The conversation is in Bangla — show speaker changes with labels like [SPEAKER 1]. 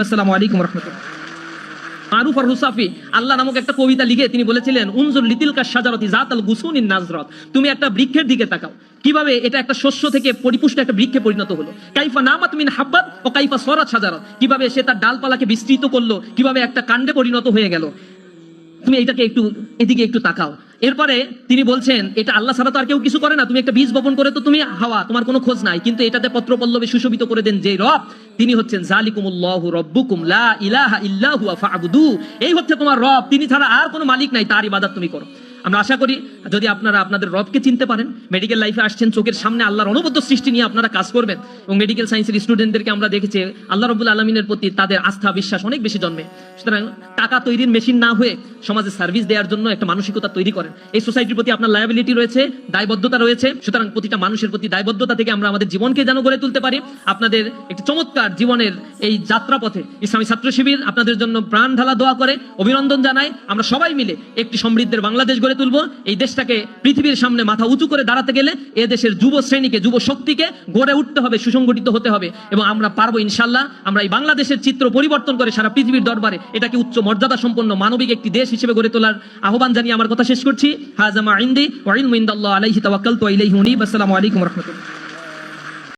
[SPEAKER 1] আসসালামু আলাইকুম রহমতুল্লাহ। মারুফ আর হুসাফি, আল্লাহ নামক একটা কবিতা লিখে তিনি বলেছিলেন, উনজুর লিতিলকা সাজারতি জাত আল গুসুনিন নাজরত। তুমি একটা বৃক্ষের দিকে তাকাও। কীভাবে এটা একটা শস্য থেকে পরিপুষ্ট একটা বৃক্ষে পরিণত হলো? কাইফা নামাত মিন হাব্বাত ও কাইফা সরাত সাজারত কীভাবে সে তার ডালপালাকে বিস্তৃত করল? কীভাবে একটা কাণ্ডে পরিণত হয়ে গেল? তুমি এটাকে একটু এদিকে একটু তাকাও। এরপরে তিনি বলছেন, এটা আল্লাহ ছাড়া তো আর কেউ কিছু করে না। তুমি একটা বীজ বপন করে তো তুমি হাওয়া, তোমার কোনো খোঁজ নাই। কিন্তু এটাতে পত্র পল্লবে সুশোভিত করে দেন যে রব, তিনি হচ্ছেন জালিকুমুল্লাহু রব্বুকুম, লা ইলাহা ইল্লাহু ফাবুদু। এই হচ্ছে তোমার রব, তিনি ছাড়া আর কোনো মালিক নাই, তার ইবাদত তুমি করো। আমরা আশা করি যদি আপনারা আপনাদের রবকে চিনতে পারেন মেডিকেল লাইফে আসছেন, চোখের সামনে আল্লাহর অনবদ্য সৃষ্টি নিয়ে আপনারা কাজ করবেন এবং মেডিকেল সায়েন্সের স্টুডেন্টদেরকে আমরা দেখেছি, আল্লাহ রবুল আলমিনের প্রতি তাদের আস্থা, বিশ্বাস অনেক বেশি জন্মে। সুতরাং টাকা তৈরির মেশিন না হয়ে সমাজে সার্ভিস দেওয়ার জন্য একটা মানসিকতা তৈরি করেন। এই সোসাইটির প্রতি আপনার লায়াবিলিটি রয়েছে, দায়বদ্ধতা রয়েছে, সুতরাং প্রতিটা মানুষের প্রতি দায়বদ্ধতা থেকে আমরা আমাদের জীবনকে যেন গড়ে তুলতে পারি। আপনাদের একটি চমৎকার জীবনের এই যাত্রাপথে ইসলামী ছাত্র শিবির আপনাদের জন্য প্রাণ ঢালা দোয়া করে, অভিনন্দন জানাই আমরা সবাই মিলে একটি সমৃদ্ধের বাংলাদেশ গড়ে তুলবো, এই দেশটাকে পৃথিবীর সামনে মাথা উঁচু করে দাঁড়াতে গেলে এ দেশের যুব শ্রেণীকে, যুব শক্তিকে গড়ে উঠতে হবে, সুসংগঠিত হতে হবে। এবং আমরা পারব ইনশাল্লাহ, আমরা এই বাংলাদেশের চিত্র পরিবর্তন করে সারা পৃথিবীর দরবারে এটাকে উচ্চ মর্যাদা সম্পন্ন মানবিক একটি দেশ হিসেবে গড়ে তোলার আহ্বান জানিয়ে আমার কথা শেষ করছি। হাজামা ইন্দি ওয়াইল মিন্দাল্লাহ আলাইহি তাওয়াক্কালতু ওয়া ইলাইহি ওয়া আসসালামু আলাইকুম ওয়া রাহমাতুল্লাহ।